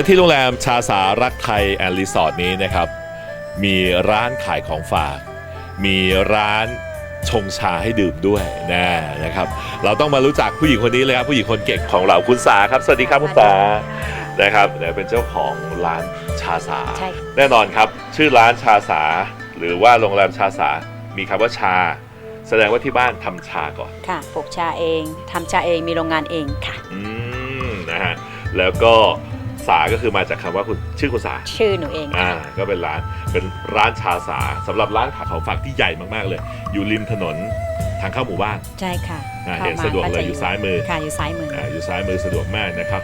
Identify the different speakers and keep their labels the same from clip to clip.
Speaker 1: และที่โรงแรมชาสารักไทยแอนด์รีสอร์ทนี้นะครับ มีร้านขายของฝาก มีร้านชงชาให้ดื่มด้วยนะนะครับ เราต้องมารู้จักผู้หญิงคนนี้เลยครับผู้หญิงคนเก่งของเราคุณสาครับสวัสดีครับคุณสานะครับเนี่ยเป็นเจ้าของร้านชาสา
Speaker 2: ใช่
Speaker 1: แน่นอนครับ ชื่อร้านชาสา หรือว่าโรงแรมชาสา มีคำว่าชา แสดงว่าที่บ้านทำชาก่อน
Speaker 2: ค่ะปลูกชาเองทำชาเองมีโรงงานเองค่ะ
Speaker 1: อืมนะฮะแล้วก็ สาก็คือมาจากคำว่าคุณชื่อคุณสา
Speaker 2: ชื่อหนูเอง
Speaker 1: อ่า
Speaker 2: ค่ะ
Speaker 1: ก็เป็นร้านเป็นร้านชาสาสำหรับร้านขายของฝากที่ใหญ่มากๆเลย อยู่ริมถนนทางเข้าหมู่บ้าน
Speaker 2: ใช่ค่ะ
Speaker 1: อ่า
Speaker 2: ข้
Speaker 1: เห็น
Speaker 2: ม
Speaker 1: สะดวกเลย
Speaker 2: จะ
Speaker 1: อยู่ซ้ายมือ
Speaker 2: ค่ะอยู่ซ้ายมืออ
Speaker 1: อ่าอยู่ซ้ายมือสะดวกมากนะครับ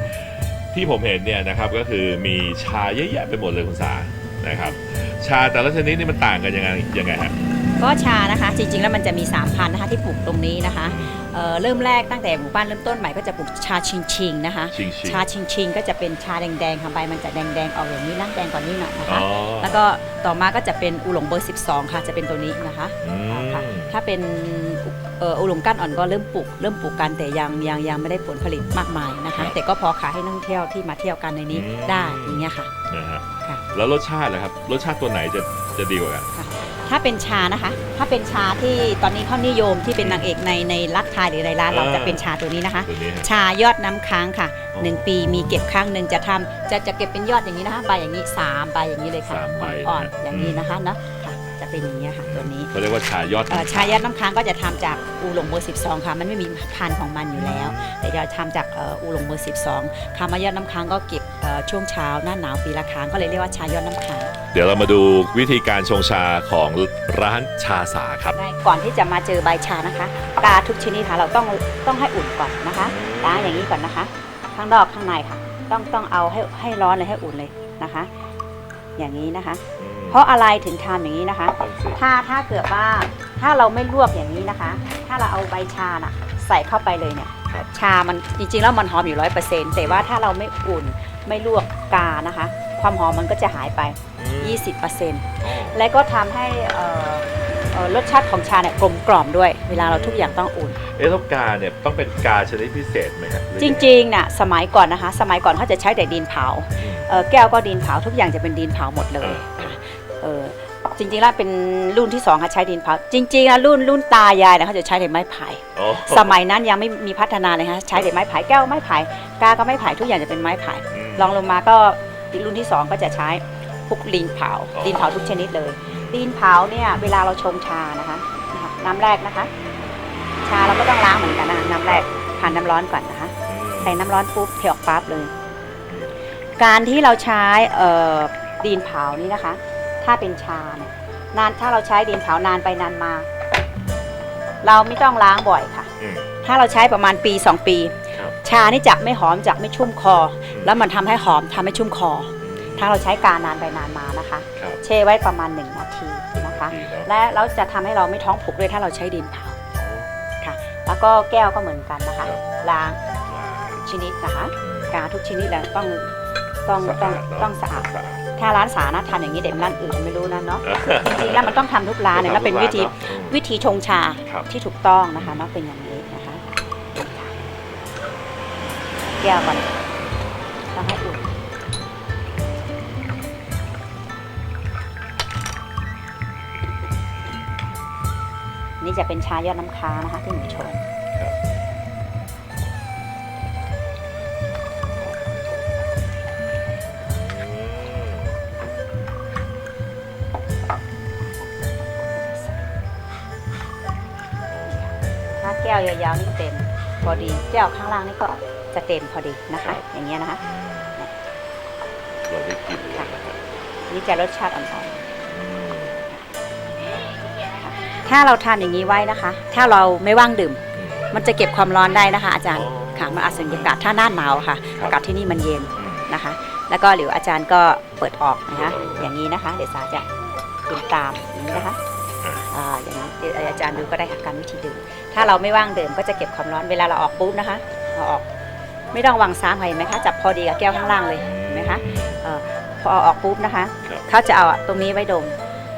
Speaker 1: ที่ผมเห็นเนี่ยนะครับก็คือมีชาเยอะแยะไปหมดเลยคุณสานะครับ ชาแต่ละชนิดนี่มันต่างกันยังไงยังไงฮะ
Speaker 2: ก็ชานะคะจริงๆแล้วมันจะมี3พันธุ์นะคะที่ปลูกตรงนี้นะคะ เอ่อเริ่มแรกตั้งแต่หมู่บ้านเริ่มต้นใหม่ก็จะปลูกชาชิงชิงนะคะ
Speaker 1: ชิงชิง
Speaker 2: ชาชิงชิงก็จะเป็นชาแดงๆค่ะใบมันจะแดงๆออกอย่างนี้นะแดงกว่านี้หน่อยนะ
Speaker 1: อ๋อ
Speaker 2: คะ แล้วก็ต่อมาก็จะเป็นอูหลงเบอร์ 12 ค่ะ จะเป็นตัวนี้นะคะ
Speaker 1: อืม
Speaker 2: ค่ะถ้าเป็นเอ่ออูหลงก้านอ่อนก็เริ่มปลูกเริ่มปลูกกันแต่ยังยังยังไม่ได้ผลผลิตมากมายนะคะ แต่ก็พอขายให้นักท่องเที่ยวที่มาเที่ยวกันในนี้ได้อย่างเงี้ยค่ะ
Speaker 1: นะฮะ
Speaker 2: ค่ะ
Speaker 1: แล้วรสชาติล่ะครับ รสชาติตัวไหนจะจะดีกว่ากัน
Speaker 2: ถ้าเป็นชานะคะ ถ้าเป็นชาที่ตอนนี้เขานิยมที่เป็นนางเอกในในรักทายหรือในร้านเรา
Speaker 1: อ่า
Speaker 2: จะเป็นชาตัวนี้นะคะ
Speaker 1: ตัวนี้ฮะ
Speaker 2: ชายอดน้ำค้างค่ะ
Speaker 1: อ๋อ
Speaker 2: หนึ่งปีมีเก็บครั้งหนึ่งจะทำจะจะเก็บเป็นยอดอย่างนี้นะคะใบอย่างนี้สามใบอย่างนี้เลยค่ะ
Speaker 1: สามใบ
Speaker 2: อ่อน
Speaker 1: นะ
Speaker 2: ๆอย่างนี้นะคะเนอะค่ะจะเป็นอย่างนี้ยค่ะตัวนี้
Speaker 1: เขาเรียกว่าชายอด
Speaker 2: เอ่อชายอดน้ำค้างก็จะทำจากอูหลงเบอร์12 ค่ะ มันไม่มีพันธุ์ของมันอยู่แล้ว แต่จะทำจากเอ่ออูหลงเบอร์12คำว่ายอดน้ำค้างก็เก็บเอ่อ ช่วงเช้าหน้าหนาวปีละครั้งก็เลยเรียกว่าชายอดน้ำค้าง
Speaker 1: เดี๋ยวเรามาดูวิธีการชงชาของร้านชาสาครับ
Speaker 2: ได้ก่อนที่จะมาเจอใบชานะคะกาทุกชนิดค่ะเราต้องต้องให้อุ่นก่อนนะคะล้างอย่างนี้ก่อนนะคะ ข้างนอกข้างในค่ะ ต้องต้องเอาให้ให้ร้อนเลยให้อุ่นเลยนะคะ อย่างนี้นะคะ เพราะอะไรถึงทำอย่างนี้นะคะ ถ้าถ้าเกิดว่าถ้าเราไม่ลวกอย่างนี้นะคะ ถ้าเราเอาใบชาน่ะใส่เข้าไปเลยเนี่ย
Speaker 1: ครับ
Speaker 2: ชามันจริงๆแล้วมันหอมอยู่ร้อยเปอร์เซ็นต์แต่ว่าถ้าเราไม่อุ่น ไม่ลวกกานะคะ ความหอมมันก็จะหายไป 20%และก็ทำให้เอ่อเอ่อรสชาติของชาเนี่ยกลมกล่อมด้วย เวลาเราทุกอย่างต้องอุ่น
Speaker 1: เอะแล้วกาเนี่ยต้องเป็นกาชนิดพิเศษไหมครับหอ
Speaker 2: จ
Speaker 1: ยังไริ
Speaker 2: งๆน่ะสมัยก่อนนะคะ สมัยก่อนเขาจะใช้แต่ดินเผา
Speaker 1: อืม
Speaker 2: เอ่อแก้วก็ดินเผาทุกอย่างจะเป็นดินเผาหมดเลย
Speaker 1: เออ
Speaker 2: ค่ะเออจริงๆแล้วเป็นรุ่นที่สองค่ะใช้ดินเผาจริงๆแล้วรุ่นรุ่นตายายเนี่ยเขาจะใช้แต่ไม้ไผ่
Speaker 1: อ๋อ
Speaker 2: สมัยนั้นยังไม่มีพัฒนาเลยค่ะใช้แต่ไม้ไผ่แก้วไม้ไผ่กาก็ไม้ไผ่ทุกอย่างจะเป็นไม้ไผ่
Speaker 1: ม
Speaker 2: ลองลงมาก็รุ่นที่สองก็จะใช้พวกดินเผา
Speaker 1: อ๋อ
Speaker 2: ดินเผาทุกชนิดเลยดินเผาเนี่ยเวลาเราชงชานะคะนะคะน้ำแรกนะคะ ชาเราก็ต้องล้างเหมือนกันนะคะน้ำแรกผ่านน้ำร้อนก่อนนะคะ
Speaker 1: อืม
Speaker 2: ใส่น้ำร้อนปุ๊บเทออกปั๊บเลย การที่เราใช้เอ่อดินเผานี่นะคะ ถ้าเป็นชาเนี่ยนานถ้าเราใช้ดินเผานานไปนานมา เราไม่ต้องล้างบ่อยค่ะ
Speaker 1: อืม
Speaker 2: ถ้าเราใช้ประมาณปี 2 ปี
Speaker 1: ครับ
Speaker 2: ชานี่จะไม่หอมจะไม่ชุ่มคอ
Speaker 1: ม
Speaker 2: แล้วมันทำให้หอมทำให้ชุ่มคอ ถ้าเราใช้การนานไปนานมานะคะ
Speaker 1: ครับ
Speaker 2: เช่ไว้ประมาณ 1 นาทีนะคะ
Speaker 1: ดีเนอะ
Speaker 2: และเราจะทำให้เราไม่ท้องผูกด้วยถ้าเราใช้ดินเผาค่ะ แล้วก็แก้วก็เหมือนกันนะคะ
Speaker 1: ครับ
Speaker 2: ล้างชนิดนะคะกาทุกชนิดแล้วต้องต้อง
Speaker 1: สะ
Speaker 2: ต้อง
Speaker 1: อาดเนอะ
Speaker 2: ต้องสะอาด
Speaker 1: สะอาด
Speaker 2: ถ้าร้านสานะทำอย่างนี้เด็กร้านอื่นไม่รู้นะเนาะจริงๆแล้วมันต้องทำทุกร้านเนี่ยแล้วเป็นวิธี
Speaker 1: ทำทุกร้านเนอะ
Speaker 2: วิธีชงชา
Speaker 1: ครับ
Speaker 2: ที่ถูกต้องนะคะเนาะเป็นอย่างนี้นะคะแก้วก่อนต้องให้อุ่นนี่จะเป็นชายอดน้ำค้างนะคะที่หนูชง
Speaker 1: ครับ
Speaker 2: ถ้าแก้วยาวๆนี่เต็ม พอดีแก้วข้างล่างนี่ก็ จะเต็มพอดีนะคะอย่างเงี้ยนะคะ
Speaker 1: เราได้กลินเลยนะครับ
Speaker 2: นี่จะรสชาติอ่อน
Speaker 1: อืม
Speaker 2: ๆถ้าเราทานอย่างนี้ไว้นะคะ ถ้าเราไม่ว่างดื่ม
Speaker 1: อืม
Speaker 2: มันจะเก็บความร้อนได้นะคะ อาจารย์
Speaker 1: อ๋อ
Speaker 2: ค่ะ มันอาจสุญญากาศถ้าหน้าหนาวค่ะ
Speaker 1: ครับ
Speaker 2: อากาศที่นี่มันเย็น
Speaker 1: อืม
Speaker 2: นะคะ แล้วก็เดี๋ยวอาจารย์ก็เปิดออกนะคะ
Speaker 1: เปิดออก
Speaker 2: อย่างนี้นะคะ เดี๋ยวสาจะดื่มตามอย่างนี้นะคะ
Speaker 1: อ่า
Speaker 2: อ่าอย่างนี้เดี๋ยวอาจารย์ดูก็ได้ค่ะการวิธีดื่ม ถ้าเราไม่ว่างดื่มก็จะเก็บความร้อน เวลาเราออกปุ๊บนะคะ เราออก ไม่ต้องวางซ้ำค่ะเห็นไหมคะจับพอดีกับแก้วข้างล่างเลยเห็นไหมคะเอ่อพอเอาออกปุ๊บนะคะ
Speaker 1: ครับ
Speaker 2: เขาจะเอาตรงนี้ไว้ดม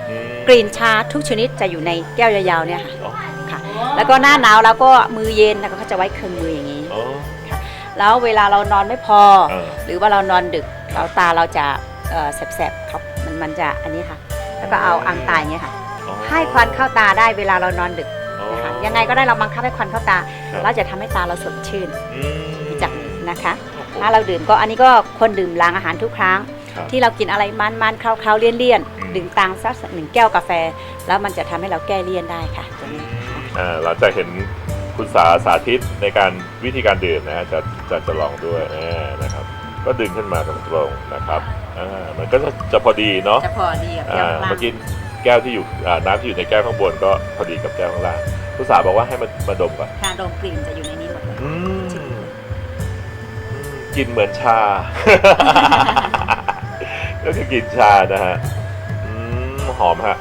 Speaker 1: อืม
Speaker 2: กลิ่นชาทุกชนิดจะอยู่ในแก้วยาวๆเนี่ยค่ะ
Speaker 1: อ๋อ
Speaker 2: ค่ะแล้วก็หน้าหนาวเราก็มือเย็นแล้วก็เขาจะไว้เครื่องมืออย่างนี้
Speaker 1: อ๋อ
Speaker 2: แล้วเวลาเรานอนไม่พอ
Speaker 1: เออ
Speaker 2: หรือว่าเรานอนดึกเราตาเราจะเอ่อแสบๆครับมันมันจะอันนี้ค่ะ แล้วก็เอาอังตายอย่างเงี้ยค่ะ
Speaker 1: อ๋อ
Speaker 2: ให้ควันเข้าตาได้เวลาเรานอนดึก
Speaker 1: อ๋อ
Speaker 2: นะคะยังไงก็ได้เราบังคับให้ควันเข้าตา
Speaker 1: ครับ
Speaker 2: เราจะทำให้ตาเราสดชื่น
Speaker 1: อืม
Speaker 2: จาก นี้นะคะ
Speaker 1: โอ้โห
Speaker 2: ถ้าเราดื่มก็อันนี้ก็คนดื่มล้างอาหารทุกครั้ง
Speaker 1: ครับ
Speaker 2: ที่เรากินอะไรมันๆคราวๆเลี่ยน
Speaker 1: อืม
Speaker 2: ๆดื่มตังสักหนึ่งแก้วกาแฟ แล้วมันจะทำให้เราแก้เลี่ยนได้ค่ะตัวนี้
Speaker 1: อ่าเราจะเห็นคุณสาสาธิตในการวิธีการดื่มนะฮะจะจะจะลองด้วยอ่านะครับ ก็ดึงขึ้นมาตรงๆนะครับอ่ามันก็จะจะพอดีเนาะ
Speaker 2: จะพอดีกับ
Speaker 1: อ่า
Speaker 2: แก้วข้างล่าง
Speaker 1: เมื่อกี้แก้วที่อยู่อ่าน้ำที่อยู่ในแก้วข้างบนก็พอดีกับแก้วข้างล่างคุณสาบอกว่าให้มันมาดมก่อน
Speaker 2: ทางดมกลิ่นจะอยู่ในนี้หมดเลย
Speaker 1: อืม กลินเหมือนชา ก็คือกลิ่นชานะฮะอืมหอมฮะ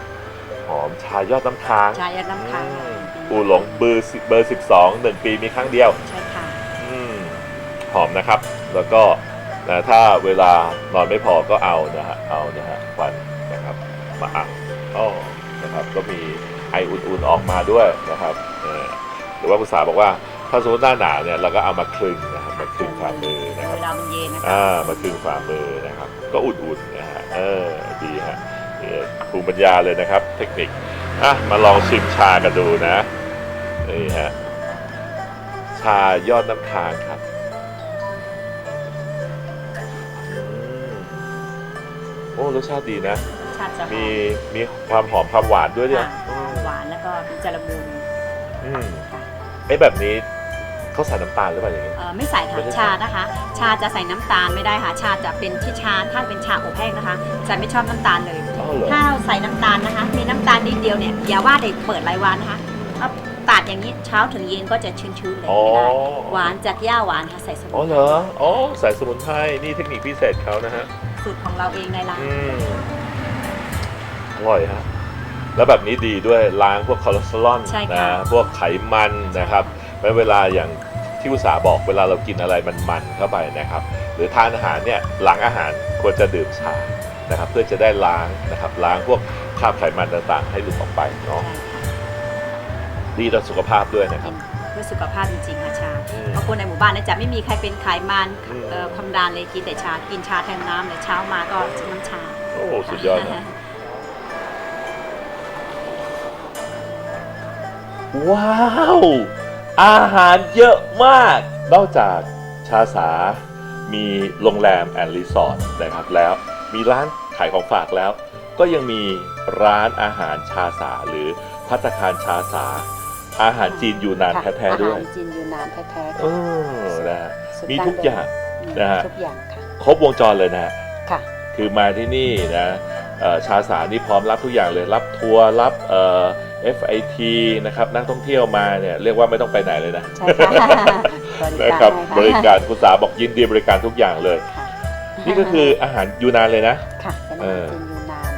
Speaker 1: หอมชายอดน้ำค้าง
Speaker 2: ชายาน้ำค้าง
Speaker 1: อืมอูหลงเบอร์สิเบอร์สิบสองหนึ่งปีมีครั้งเดียว
Speaker 2: ใช่ค่ะ
Speaker 1: อืมหอมนะครับ แล้วก็นะถ้าเวลานอนไม่พอก็เอานะฮะ เอานะฮะควันนะครับ มาอัดอ๋อนะครับ ก็มีไออุ่นๆออกมาด้วยนะครับเออหรือว่าคุณสาบอกว่าถ้าสมมติหน้าหนาวเนี่ยเราก็เอามาคลึงนะครับมาคลึงฝ่ามือนะครับ
Speaker 2: เวลามันเย็นนะคะ
Speaker 1: อ่ามาคลึงฝ่ามือนะครับ ก็อุ่นๆนะฮะเออดีฮะนี่ภูมิปัญญาเลยนะครับ เทคนิคอะมาลองชิมชากันดูนะนี่ฮะชายอดน้ำค้างครับอืมโอ้รสชาติดีนะ
Speaker 2: ชาติจะหอ
Speaker 1: มีมีความหอมความหวานด้วยเนี่ย
Speaker 2: ค่ะหวานแล้วก็มีจระมูล
Speaker 1: อืม
Speaker 2: ค่ะ
Speaker 1: ไอ้แบบนี้ เขาใส่น้ำตาลหรือเปล่าอย่างงี้
Speaker 2: เอ่อไม่ใส่
Speaker 1: ไม่
Speaker 2: ค่ะ
Speaker 1: ได้ใส่
Speaker 2: ชานะคะ ชาจะใส่น้ำตาลไม่ได้ค่ะ ชาจะเป็นที่ชาถ้าเป็นชาอบแห้งนะคะจะไม่ชอบน้ำตาลเลย
Speaker 1: อ๋อเหรอ
Speaker 2: ถ้าเราใส่น้ำตาลนะคะ มีน้ำตาลนิดเดียวเนี่ยอย่าว่าแต่เปิดรายวันนะคะเอาตัดอย่างนี้เช้าถึงเย็นก็จะชื้นๆเลย
Speaker 1: อ๋อ
Speaker 2: ไม่ได้หวานจากย่าหวานค่ะใส่สมุ
Speaker 1: อ๋อนเหรอ อ๋อใส่สมุนไพร นี่เทคนิคพิเศษเขานะฮะ
Speaker 2: สูตรของเราเองในร้าน
Speaker 1: อืม อร่อยฮะ แล้วแบบนี้ดีด้วยล้างพวกคอเลสเตอรอล
Speaker 2: ใช่
Speaker 1: นะ
Speaker 2: ค่ะ
Speaker 1: พวกไขมันนะครับ แล้วเวลาอย่างที่อุตสาห์บอกเวลาเรากินอะไรมันมันๆเข้าไปนะครับ หรือทานอาหารเนี่ยหลังอาหารควรจะดื่มชานะครับเพื่อจะได้ล้างนะครับล้างพวกคราบไขมันต่างๆ ให้หลุดออกไปเนาะ
Speaker 2: ใช่ค่ะ
Speaker 1: ดีต่อสุขภาพด้วยนะครับ
Speaker 2: เพื่อสุขภาพจริงๆค่ะชา
Speaker 1: อืม
Speaker 2: เพราะคนในหมู่บ้านเนี่ยจะไม่มีใครเป็นไขมัน
Speaker 1: อืม
Speaker 2: เอ่อความดันเลยกินแต่ชา กินชาแทนน้ำเลยเช้ามาก็จิบน้ำชา
Speaker 1: โอ้สุดยอดนะว้าว อาหารเยอะมาก นอกจากชาสา มีโรงแรมแอนด์รีสอร์ทนะครับแล้ว มีร้านขายของฝากแล้ว ก็ยังมีร้านอาหารชาสาหรือพัตตาคารชาสา อาหารจีนยูนาน
Speaker 2: ค่ะ
Speaker 1: แท้ๆด้วย
Speaker 2: อาหารจีนยูนานแท้ๆ
Speaker 1: เอ
Speaker 2: ค่ะ
Speaker 1: อนะฮะ
Speaker 2: สูตร
Speaker 1: มี
Speaker 2: ดั้
Speaker 1: ทุกอย่าง
Speaker 2: เดิม
Speaker 1: นะฮะ
Speaker 2: ทุกอย่างค่ะ
Speaker 1: ครบวงจรเลยนะฮะ
Speaker 2: ค่ะ
Speaker 1: คือมาที่นี่นะเอ่อชาสานี่พร้อมรับทุกอย่างเลยรับทัวร์รับเอ่อ FIT นะครับนักท่องเที่ยวมาเนี่ยเรียกว่าไม่ต้องไปไหนเลยนะ
Speaker 2: ใช่ค่ะบริ
Speaker 1: นะ
Speaker 2: การ
Speaker 1: ครับ
Speaker 2: ให้ค่ะ
Speaker 1: บริการคุณสาบอกยินดีบริการทุกอย่างเลย
Speaker 2: ค่ะ
Speaker 1: นี่ก็คืออาหารยูนานเลยนะ
Speaker 2: ค่ะเป็น
Speaker 1: เอ
Speaker 2: อาหาร
Speaker 1: อ
Speaker 2: จีนยูนาน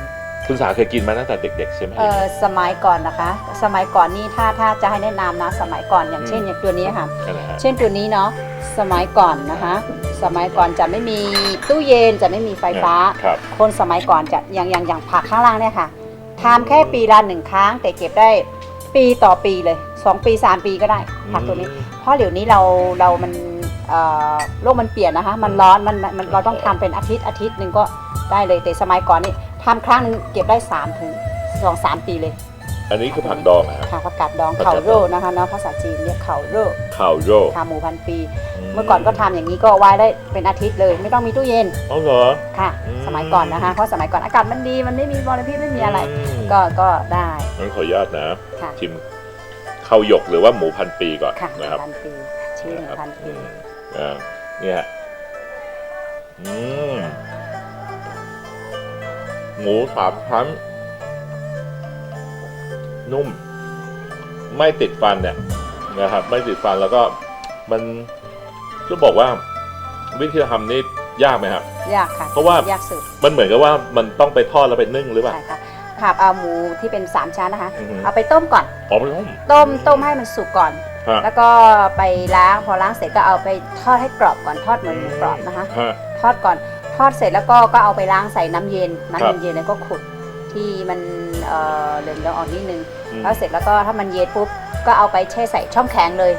Speaker 1: คุณสาเคยกินมาตั้งแต่เด็ก ๆ ใช่ไหม
Speaker 2: เออสมัยก่อนนะคะ สมัยก่อนนี่ถ้าถ้าจะให้แนะนำนะ สมัยก่อนอย่างเช่นอย่างตัวนี้ค่ะ
Speaker 1: นั่นแหละฮะ
Speaker 2: เช่นตัวนี้เนาะสมัยก่อนนะคะ สมัยก่อนจะไม่มีตู้เย็นจะไม่มีไฟฟ้า
Speaker 1: ครับ
Speaker 2: คนสมัยก่อนจะอย่างอย่างอย่างผักข้างล่างเนี่ยค่ะ ทำแค่ปีละหนึ่งครั้ง แต่เก็บได้ปีต่อปีเลย 2 ปี 3 ปีก็ได้ผักตัวนี้ เพราะเดี๋ยวนี้เราเรามันเอ่อโลกมันเปลี่ยนนะคะ มันร้อนมันมันเราต้องทำเป็นอาทิตย์อาทิตย์หนึ่งก็ได้เลยแต่สมัยก่อนนี่ทำครั้งหนึงเก็บได้3ถึงสองสามปีเลย
Speaker 1: อันนี้คือผักดองนะฮะ
Speaker 2: ค่ะผักกาดดอง
Speaker 1: ผักกา
Speaker 2: เขา
Speaker 1: ดดอง
Speaker 2: โร่นะคะเนาะภาษาจีนเรียกเขาโร่
Speaker 1: ข่าวโยก
Speaker 2: ทาหมูพันปี เมื่อก่อนก็ทำอย่างนี้ก็ไว้ได้เป็นอาทิตย์เลย ไม่ต้องมีตู้เย็น
Speaker 1: อ๋อเหรอ
Speaker 2: ค่ะ
Speaker 1: อืม
Speaker 2: สมัยก่อนนะคะเพราะสมัยก่อนอากาศมันดีมันไม่มีมลพิษไม่มีอะไร
Speaker 1: ม
Speaker 2: ก็ก็ได้
Speaker 1: งั้นขออนุญาตนะ
Speaker 2: ค่ะ
Speaker 1: ชิมข้าวหยกหรือว่าหมูพันปีก่อน
Speaker 2: ค่ะ
Speaker 1: นะครับ
Speaker 2: พันปีชื่อหนึ่งพันปี
Speaker 1: อืมอ่าเนี่ยอืมหมูสามชั้น นุ่ม ไม่ติดฟันเนี่ยนะครับ ไม่ติดฟันแล้วก็มันจะบอกว่าวิธีทำนี่ยากไหมครับ
Speaker 2: ยากค่ะ
Speaker 1: เพราะว่า
Speaker 2: ยากสุด
Speaker 1: มันเหมือนกับว่ามันต้องไปทอดแล้วไปนึ่งหรือเปล่า
Speaker 2: ใช่ค่ะค่ะเอาหมูที่เป็นสามชั้นนะคะ
Speaker 1: อือฮึ
Speaker 2: เอาไปต้มก่อน
Speaker 1: อ๋อไปต้ม
Speaker 2: ต้มต้มให้มันสุกก่อน
Speaker 1: ฮะ
Speaker 2: แล้วก็ไปล้างพอล้างเสร็จก็เอาไปทอดให้กรอบก่อนทอดเหมือนหมูกรอบนะคะ
Speaker 1: ฮะ
Speaker 2: ทอดก่อนทอดเสร็จแล้วก็ก็เอาไปล้างใส่น้ำเย็น
Speaker 1: ครั
Speaker 2: น้ำ
Speaker 1: บ
Speaker 2: เย็นๆแล้วก็ขุดที่มันเอ่อเหลืองๆออกนิดนึง
Speaker 1: อืม
Speaker 2: แล้วเสร็จแล้วก็ถ้ามันเย็นปุ๊บก็เอาไปแช่ใส่ช่องแข็งเลย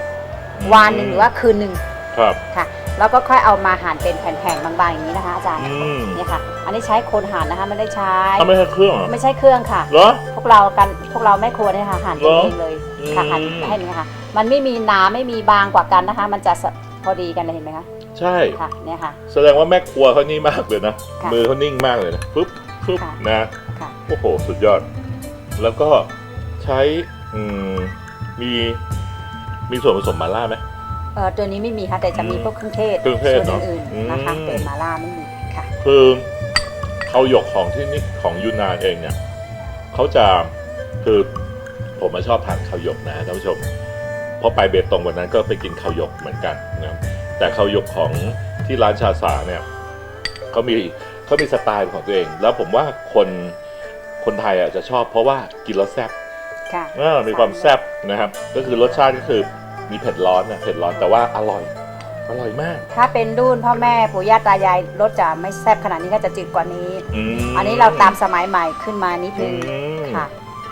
Speaker 2: วันหนึ่งหรือว่าคืนหนึ่ง
Speaker 1: ครับ
Speaker 2: ค่ะ แล้วก็ค่อยเอามาหั่นเป็นแผ่นๆบางๆอย่างนี้นะคะอาจารย์
Speaker 1: อืม
Speaker 2: เนี่ยค่ะ อันนี้ใช้คนหั่นนะคะไม่ได้ใช้
Speaker 1: ทำไม่ใช่เครื่องเหรอ
Speaker 2: ไม่ใช่เครื่องค่ะ
Speaker 1: เหรอ
Speaker 2: พวกเรากันพวกเราแม่ครัวเนี่ยค่ะหั่น
Speaker 1: เหรอ
Speaker 2: เองเลยค่ะ
Speaker 1: อืม
Speaker 2: หั่นให้นี่ค่ะ มันไม่มีหนาไม่มีบางกว่ากันนะคะ มันจะสพอดีกันเลยเห็นไหมคะ
Speaker 1: ใช่
Speaker 2: ค่ะเนี่ยค่ะ
Speaker 1: แสดงว่าแม่ครัวเขานี่มากเลยนะ
Speaker 2: ค่ะ
Speaker 1: มือเขานิ่งมากเลยนะปึ๊บปึ๊บ
Speaker 2: ค่ะ
Speaker 1: นะ
Speaker 2: ค่ะ
Speaker 1: โอ้โหสุดยอด แล้วก็ใช้อืมมีมีส่วนผสมมาล่าไหม
Speaker 2: เออตัวนี้ไม่มีค่ะแต่จะมีพวกเครื่องเทศ
Speaker 1: เครื่องเทศ
Speaker 2: ส่วน
Speaker 1: เนอะ
Speaker 2: อื่น
Speaker 1: อืม
Speaker 2: ๆนะคะแต่มาล่าไม่มีค่ะ
Speaker 1: คือเขาหยกของที่นี่ของยูนนานเองเนี่ยเขาจะคือผมมาชอบทานข้าวหยกนะท่านผู้ชมเพราะไปเบตงวันนั้นก็ไปกินข้าวหยกเหมือนกันนะครับแต่ข้าวหยกของที่ร้านชาสาเนี่ยเขามีเขามีสไตล์ของตัวเอง แล้วผมว่าคนคนไทยอะจะชอบเพราะว่ากินแล้วแซ่บ
Speaker 2: ค่ะ
Speaker 1: เออมีความแซ่บนะครับ ก็คือรสชาติก็คือมีเผ็ดร้อนนะเผ็ดร้อนแต่ว่าอร่อย อร่อยมาก
Speaker 2: ถ้าเป็นรุ่นพ่อแม่ปู่ย่าตายายรสจะไม่แซ่บขนาดนี้ก็จะจืดกว่านี้
Speaker 1: ม
Speaker 2: อันนี้เราตามสมัยใหม่ขึ้นมานิด
Speaker 1: อื
Speaker 2: นึง
Speaker 1: ม
Speaker 2: ค่ะ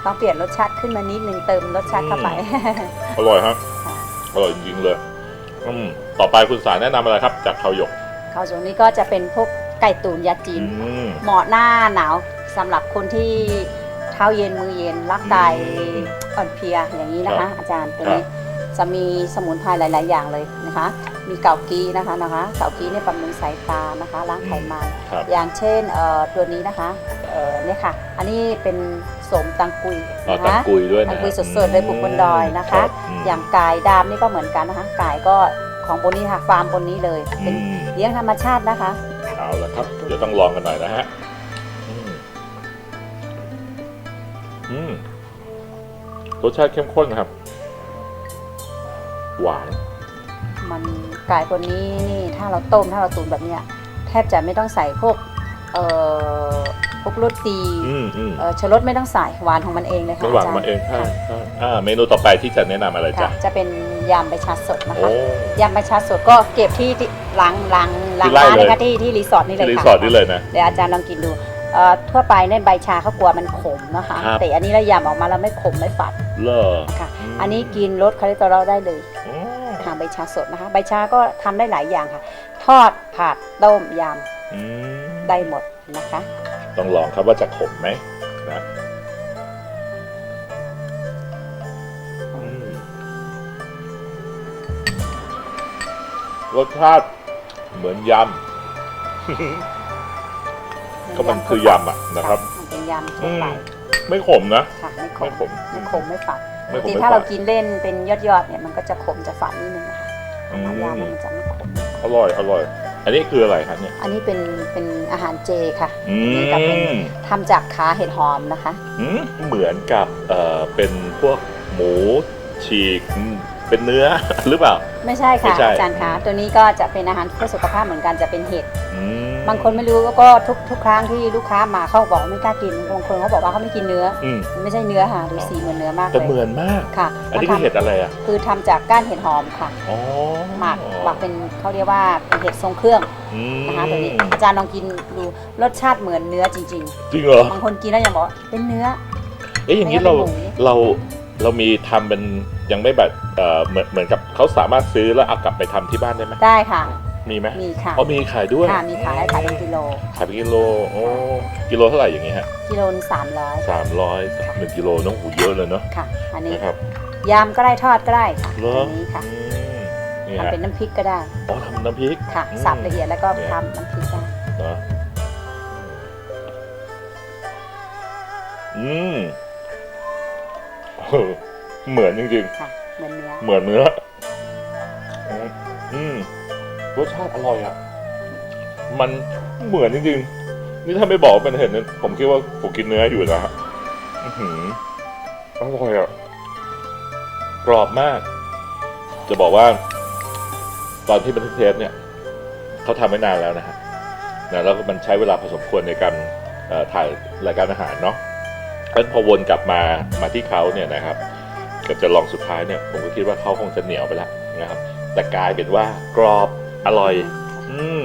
Speaker 2: ต้องเปลี่ยนรสชาติขึ้นมานิดนึงเติมรสชาติเข้าไป
Speaker 1: อร่อยครับ
Speaker 2: ค่ะ
Speaker 1: อร่อยจริงๆเลยอืมต่อไปคุณสารแนะนำอะไรครับ จากข้าวหยก
Speaker 2: ข้าวสวยนี้ก็จะเป็นพวกไก่ตุ๋นยาจีน
Speaker 1: อืม
Speaker 2: เหมาะหน้าหนาวสำหรับคนที่เท้าเย็นมือเย็นร่างกาย
Speaker 1: อืม
Speaker 2: อ่อนเพลียอย่างนี้นะ
Speaker 1: ครั
Speaker 2: คะ
Speaker 1: บ
Speaker 2: อาจารย์ตัว
Speaker 1: ครับ
Speaker 2: นี้จะมีสมุนไพรหลาย ๆ อย่างเลยนะคะ มีเกากีนะคะนะคะเกากีเนี่ยบำรุงสายตานะคะล้างไขมัน
Speaker 1: ครับ
Speaker 2: อย่างเช่นเอ่อตัวนี้นะคะเอ่อเนี่ยค่ะ อันนี้เป็นสมตังกุย
Speaker 1: อ๋อ
Speaker 2: นะ
Speaker 1: ตัง
Speaker 2: คะ
Speaker 1: กุยด้วยนะ
Speaker 2: ตังกุยสดๆเลยปลูกบนดอยนะคะ
Speaker 1: รับม
Speaker 2: อย่างกายดามนี่ก็เหมือนกันนะคะกายก็ของบนนี้ค่ะฟาร์มบนนี้เลยเป็น
Speaker 1: อืม
Speaker 2: เลี้ยงธรรมชาตินะคะ
Speaker 1: เอาละครับเดี๋ยวต้องลองกันหน่อยนะฮะ อืมรสชาติเข้มข้นนะครับ หวาน
Speaker 2: มันกายบนนี้นี่ถ้าเราต้มถ้าเราตุ๋นแบบเนี้ยแทบจะไม่ต้องใส่พวก เอ่อพวกรสดี
Speaker 1: อืมอืม
Speaker 2: เอ่อชะรสไม่ต้องใส่หวานของมันเองเลยค่ะ
Speaker 1: ระหว่าง
Speaker 2: จรย์
Speaker 1: มันเองใช่
Speaker 2: ค่ะ
Speaker 1: ใช่อ่า เมนูต่อไปที่จะแนะนำอะไร
Speaker 2: ค่ะ
Speaker 1: จ๊ะ
Speaker 2: จะเป็นยำใบชาสดนะ
Speaker 1: โอ้
Speaker 2: คะยำใบชาสดก็เก็บที่ที่หลังหลังหลัง
Speaker 1: ที่ไร่
Speaker 2: ร้าน
Speaker 1: เลย
Speaker 2: นะคะที่ที่รีสอร์ทนี่เลย
Speaker 1: ที่รี
Speaker 2: ค่ะ
Speaker 1: สอร์ทนี่เลยนะ
Speaker 2: เดี๋ยวอาจารย์ลองกินดู เอ่อทั่วไปเนี่ยใบชาเขากลัวมันขมนะคะ
Speaker 1: ครับ
Speaker 2: แต่อันนี้เรายำออกมาแล้วไม่ขมไม่ฝาด
Speaker 1: เลอ
Speaker 2: ค่ะ
Speaker 1: ม
Speaker 2: อันนี้กินลดคอเลสเตอรอลได้เลย
Speaker 1: อ๋อ
Speaker 2: ค่ะใบชาสดนะคะ ใบชาก็ทำได้หลายอย่างค่ะ ทอดผัดต้มย
Speaker 1: อืมำ
Speaker 2: ได้หมดนะคะ
Speaker 1: ต้องลองครับว่าจะขมไหมนะอืมรสชาติเหมือนยำ ก็มันคือยำอะนะครับ
Speaker 2: มันเป็นยำทั่วไป
Speaker 1: ไม่ขมนะ
Speaker 2: ค่ะไม่ข
Speaker 1: ไม่
Speaker 2: ม
Speaker 1: ขม
Speaker 2: ไม่ขมไม่ฝาด
Speaker 1: ไม่ขม
Speaker 2: ที
Speaker 1: ไม่
Speaker 2: ถ้าเรา
Speaker 1: ฝาด
Speaker 2: กินเล่นเป็นยอดๆเนี่ยมันก็จะขมจะฝาดนิดนึงนะคะ
Speaker 1: อืม
Speaker 2: น้ำยำมันจะไม่ขม
Speaker 1: อร่อยอร่อย อันนี้คืออะไรครับเนี่ย
Speaker 2: อันนี้เป็นเป็นอาหารเจค่ะ
Speaker 1: อื
Speaker 2: นี่ก็เป็น
Speaker 1: ม
Speaker 2: ทำจากขาเห็ดหอมนะคะ
Speaker 1: อืมเหมือนกับเอ่อเป็นพวกหมูฉีกอืมเป็นเนื้อหรือเปล่า
Speaker 2: ไม่ใช่
Speaker 1: ไม่
Speaker 2: ค่ะ
Speaker 1: ใช่
Speaker 2: อาจารย์คะตัวนี้ก็จะเป็นอาหารเพื่อสุขภาพเหมือนกันจะเป็นเห็ด
Speaker 1: อืม
Speaker 2: บางคนไม่รู้ก็ทุกทุกครั้งที่ลูกค้ามาเขาบอกว่าไม่กล้ากินบางคนเขาบอกว่าเขาไม่กินเนื้อ
Speaker 1: อืม
Speaker 2: ไม่ใช่เนื้อค่ะดูสีเหมือนเนื้อมาก
Speaker 1: แต่
Speaker 2: เลย
Speaker 1: เหมือนมาก
Speaker 2: ค่ะ
Speaker 1: อันนี้คือเห็ดอะไรอะ
Speaker 2: คือทำจากก้านเห็ดหอมค่ะ
Speaker 1: อ๋อ
Speaker 2: หมักหมักเป็นเขาเรียกว่าเป็นเห็ดทรงเครื่อง
Speaker 1: อืม
Speaker 2: นะคะตัวนี้อาจารย์ลองกินดูรสชาติเหมือนเนื้อจริง
Speaker 1: จริงเหรอ
Speaker 2: ๆ บางคนกินแล้วยังบอกว่าเป็นเนื้อ
Speaker 1: เอ๊ะอย่างนี้เรา
Speaker 2: ไม่ได้เป็นหมู
Speaker 1: เราเรามีทำเป็นยังไม่แบบเอ่อเหมือนเหมือนกับเขาสามารถซื้อแล้วเอากลับไปทำที่บ้านได้ไหม
Speaker 2: ได้ค่ะ
Speaker 1: มีไหม
Speaker 2: มีค่ะ
Speaker 1: อ๋อมีขายด้วย
Speaker 2: ค่ะมีขายให้ขายเป็นกิโล
Speaker 1: ขายเป็นกิโลโอ้กิโลเท่าไหร่อย่างงี้ฮะ
Speaker 2: กิโลสามร้อย
Speaker 1: สามร้อยหนึ่งกิโลน้องหูเยอะเลยเนาะ
Speaker 2: ค่ะ อันนี้
Speaker 1: นะครับ
Speaker 2: ยำก็ได้ทอดก็ได้ค่ะ
Speaker 1: เหรอ
Speaker 2: ตัวนี้ค่ะ
Speaker 1: อืมนี่
Speaker 2: ทำ
Speaker 1: ฮะ
Speaker 2: เป็นน้ำพริกก็ได้
Speaker 1: อ๋อทำน้ำพริก
Speaker 2: ค่ะ
Speaker 1: อืม
Speaker 2: สับละเอียดแล้วก็
Speaker 1: เนี่ย
Speaker 2: ทำน้ำพริกได้
Speaker 1: เนาะอืมเออเหมือนจริง
Speaker 2: ค่ะเหมือนเนื้อ
Speaker 1: ๆเหมือนเนื้ออืมอืม รสชาติอร่อยอะ มันเหมือนจริงๆ นี่ถ้าไม่บอกว่าเป็นเห็ดเนี่ยผมคิดว่าผมกินเนื้ออยู่นะฮะอื้อหืออร่อยอะ กรอบมาก จะบอกว่า ตอนที่บันทึกเทปเนี่ย เขาทำไว้นานแล้วนะฮะนะแล้วก็มันใช้เวลาพอสมควรในการเอ่อถ่ายรายการอาหารเนาะเพราะฉะนั้นพอวนกลับมามาที่เขาเนี่ยนะครับก็จะลองสุดท้ายเนี่ย ผมก็คิดว่าเขาคงจะเหนียวไปแล้วนะครับ แต่กลายเป็นว่ากรอบ อร่อย อืม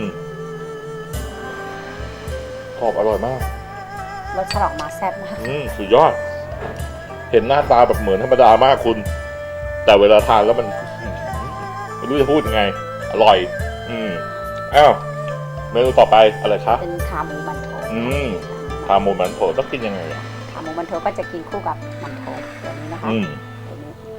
Speaker 1: กรอบอร่อยมาก
Speaker 2: รสชาติออกมาแซ่บมาก
Speaker 1: อืมสุดยอด เห็นหน้าตาแบบเหมือนธรรมดามากคุณ แต่เวลาทานแล้วมันอื้อหือไม่รู้จะพูดยังไง อร่อย อือืมอ้าวเมนูต่อไปอะไรครับ
Speaker 2: เป็นขาหมูมันโถ
Speaker 1: อืมพาหมูหมันโถต้องกินยังไงอะ
Speaker 2: ขาหมูมันโถก็จะกินคู่กับมันโถแบบนี้นะคะ
Speaker 1: อืม
Speaker 2: แบบนี้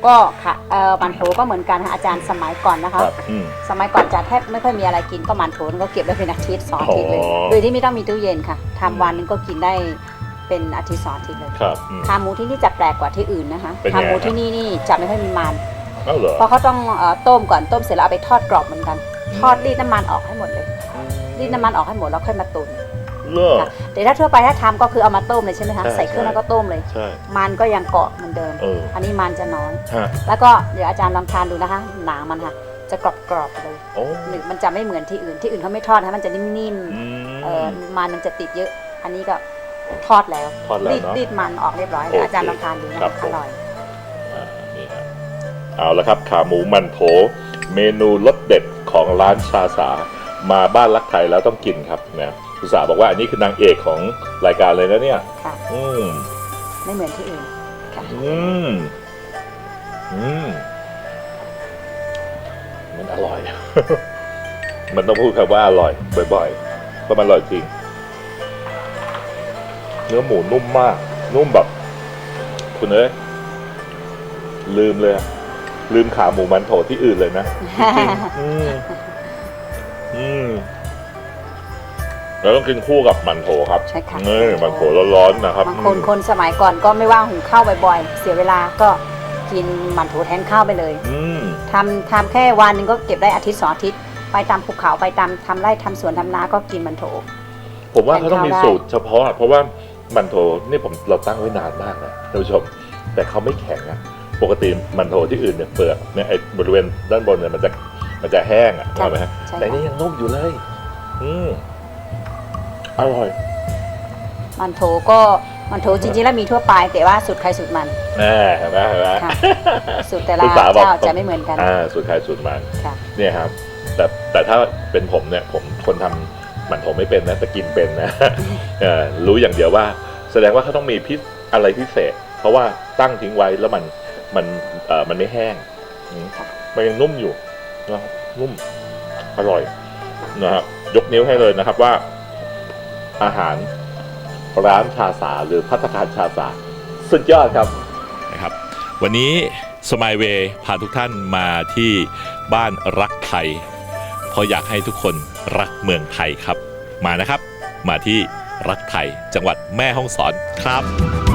Speaker 2: ก็ค่ะเอ่อมันโถก็เหมือนกันค่ะอาจารย์สมัยก่อนนะคะ
Speaker 1: ครับอืม
Speaker 2: สมัยก่อนจะแทบไม่ค่อยมีอะไรกินก็มันโถนก็เก็บได้เป็นอาทิตย์สองอาทิตย์เลย
Speaker 1: อ๋อ
Speaker 2: โดยที่ไม่ต้องมีตู้เย็นค่ะทำวันหนึงก็กินได้เป็นอาทิตย์สองอาทิตย์เลย
Speaker 1: ครับอืม
Speaker 2: ขาหมูที่นี่จะแปลกกว่าที่อื่นนะคะ
Speaker 1: เป็นไง
Speaker 2: ขาหมู
Speaker 1: ฮะ
Speaker 2: ที่นี่นี่จะไม่ค่อยมีมัน
Speaker 1: เอ้าเหรอ
Speaker 2: เพราะเขาต้องเอ่อต้มก่อนต้มเสร็จแล้วเอาไปทอดกรอบเหมือนกัน ทอดรีดน้ำมันออกให้หมดเลย รีดน้ำมันออกให้หมดแล้วค่อยมาตุน
Speaker 1: เลิก
Speaker 2: ค่ะแต่ถ้าทั่วไปถ้าทำก็คือเอามาต้มเลยใช่ไหมคะ
Speaker 1: ใช่
Speaker 2: ใส่เครื่อง
Speaker 1: ใช่
Speaker 2: แล้วก็ต้มเลย
Speaker 1: ใช่
Speaker 2: มันก็ยังเกาะเหมือนเดิม
Speaker 1: เออ
Speaker 2: อันนี้มันจะน้อย
Speaker 1: ฮะ
Speaker 2: แล้วก็เดี๋ยวอาจารย์ลองทานดูนะคะ หนังมันค่ะ จะกรอบๆเลย
Speaker 1: โอ้
Speaker 2: หนึ่งมันจะไม่เหมือนที่อื่นที่อื่นเขาไม่ทอดนะมันจะนิ่ม
Speaker 1: อืม
Speaker 2: ๆเออมันมันจะติดเยอะ อันนี้ก็ทอดแล้ว
Speaker 1: ทอดแล้ว
Speaker 2: รีด
Speaker 1: เนาะ
Speaker 2: รีดมันออกเรียบร้อย
Speaker 1: โอ
Speaker 2: แล้ว
Speaker 1: เค
Speaker 2: อาจารย์ลองทานดูนะ
Speaker 1: ครั
Speaker 2: คะ
Speaker 1: บผม
Speaker 2: อร่อย
Speaker 1: อ่านี่ฮะเอาละครับ ขาหมูมันโถ เมนูรสเด็ดของร้านชาสา มาบ้านรักไทยแล้วต้องกินครับนะ อุตสาห์บอกว่าอันนี้คือนางเอกของรายการเลยนะเนี่ย
Speaker 2: ค่ะ
Speaker 1: อืม
Speaker 2: ไม่เหมือนที่อื่นค่ะ
Speaker 1: อืม อืม มันอร่อย มันต้องพูดคำว่าอร่อย บ่อยๆ เพราะมันอร่อยจริง เนื้อหมูนุ่มมาก นุ่มแบบ คุณเอ้ยลืมเลยอะลืมขาหมูมันโถที่อื่นเลยนะจริงๆอืมอืม แล้วต้องกินคู่กับมันโถครับ
Speaker 2: ใช่ค่ะ
Speaker 1: นี่มันโถร้อนๆนะครับ
Speaker 2: บางคน
Speaker 1: อืม
Speaker 2: คนสมัยก่อนก็ไม่ว่างหุงข้าวบ่อยๆ เสียเวลาก็กินหมันโถแทนข้าวไปเลย
Speaker 1: อืม
Speaker 2: ทำทำแค่วันหนึ่งก็เก็บได้อาทิตย์สองอาทิตย์ ไปตามภูเขาไปตามทำไร่ทำสวนทำนาก็กินหมันโถ
Speaker 1: ผมว่าเขาต้องมี
Speaker 2: แทนข้าวได้
Speaker 1: สูตรเฉพาะเพราะว่ามันโถนี่ผมเราตั้งไว้นานมากนะท่านผู้ชม แต่เขาไม่แข็งอะปกติมันโถที่อื่นเนี่ยเปลือกเนี่ยไอ้บริเวณด้านบนเนี่ยมันจะมันจะแห้งอะ
Speaker 2: ใช่
Speaker 1: ใช่ไหมฮะ
Speaker 2: ใช่
Speaker 1: แต่
Speaker 2: ค่ะ
Speaker 1: นี่ยังนุ่มอยู่เลย อืม อร่อย
Speaker 2: มันโถก็มันโถจริงๆแล้วมีทั่วไป แต่ว่าสูตรใครสูตรมัน
Speaker 1: แน่เห็นไหมเห็นไหม
Speaker 2: ค่ะสูตรแต่ละ
Speaker 1: คุณสาบอก
Speaker 2: เจ้าจะไม่เหมือนกัน
Speaker 1: อ่าสูตรใครสูตรมัน
Speaker 2: ค่ะ
Speaker 1: เนี่ยครับ แต่แต่ถ้าเป็นผมเนี่ยผมคนทำมันผมไม่เป็นนะแต่กินเป็นนะเอ่อรู้อย่างเดียวว่า แสดงว่าเขาต้องมีพิษอะไรพิเศษ เพราะว่าตั้งทิ้งไว้แล้วมันมันเอ่อมันไม่แห้งอืมมันยังนุ่มอยู่นะครับนุ่มอร่อยนะครับยกนิ้วให้เลยนะครับว่า อาหารร้านชาสาหรือพัฒการชาสาสุดยอดครับนะครับ วันนี้สมายเวพาทุกท่านมาที่บ้านรักไทยเพราะอยากให้ทุกคนรักเมืองไทยครับ มานะครับ มาที่รักไทยจังหวัดแม่ฮ่องสอนครับ